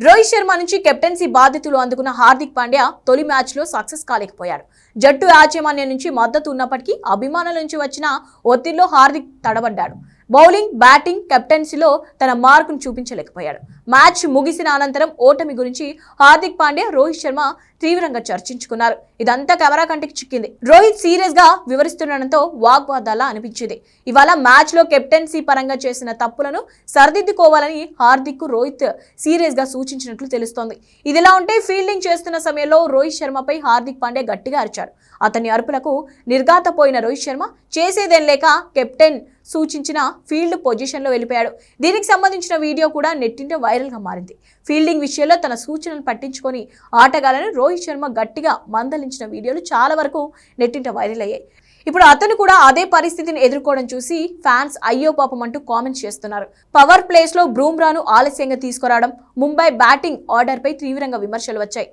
రోహిత్ శర్మ నుంచి కెప్టెన్సీ బాధ్యతలు అందుకున్న హార్దిక్ పాండ్యా తొలి మ్యాచ్లో సక్సెస్ కాలేకపోయాడు జట్టు యాజమాన్యం నుంచి మద్దతు ఉన్నప్పటికీ అభిమానుల నుంచి వచ్చిన ఒత్తిడిలో హార్దిక్ తడబడ్డాడు. బౌలింగ్ బ్యాటింగ్ కెప్టెన్సీలో తన మార్కును చూపించలేకపోయాడు. మ్యాచ్ ముగిసిన అనంతరం ఓటమి గురించి హార్దిక్ పాండే రోహిత్ శర్మ తీవ్రంగా చర్చించుకున్నారు. ఇదంతా కెమెరా కంటికి చిక్కింది. రోహిత్ సీరియస్గా వివరిస్తుండడంతో వాగ్వాదాలా అనిపించింది. ఇవాళ మ్యాచ్లో కెప్టెన్సీ పరంగా చేసిన తప్పులను సరిదిద్దుకోవాలని హార్దిక్కు రోహిత్ సీరియస్గా సూచించినట్లు తెలుస్తోంది. ఇదిలా ఉంటే ఫీల్డింగ్ చేస్తున్న సమయంలో రోహిత్ శర్మపై హార్దిక్ పాండే గట్టిగా అరిచాడు. అతని అరుపులకు నిర్ఘాతపోయిన రోహిత్ శర్మ చేసేదేం లేక కెప్టెన్ సూచించిన ఫీల్డ్ పొజిషన్లో వెళ్ళిపోయాడు. దీనికి సంబంధించిన వీడియో కూడా నెట్టింట వైరల్గా మారింది. ఫీల్డింగ్ విషయంలో తన సూచనలు పట్టించుకొని ఆటగాళ్ళను రోహిత్ శర్మ గట్టిగా మందలించిన వీడియోలు చాలా వరకు నెట్టింట వైరల్ అయ్యాయి. ఇప్పుడు అతను కూడా అదే పరిస్థితిని ఎదుర్కోవడం చూసి ఫ్యాన్స్ అయ్యో పాపం అంటూ కామెంట్స్ చేస్తున్నారు. పవర్ ప్లేస్లో బ్రూమ్రాను ఆలస్యంగా తీసుకురావడం ముంబై బ్యాటింగ్ ఆర్డర్పై తీవ్రంగా విమర్శలు వచ్చాయి.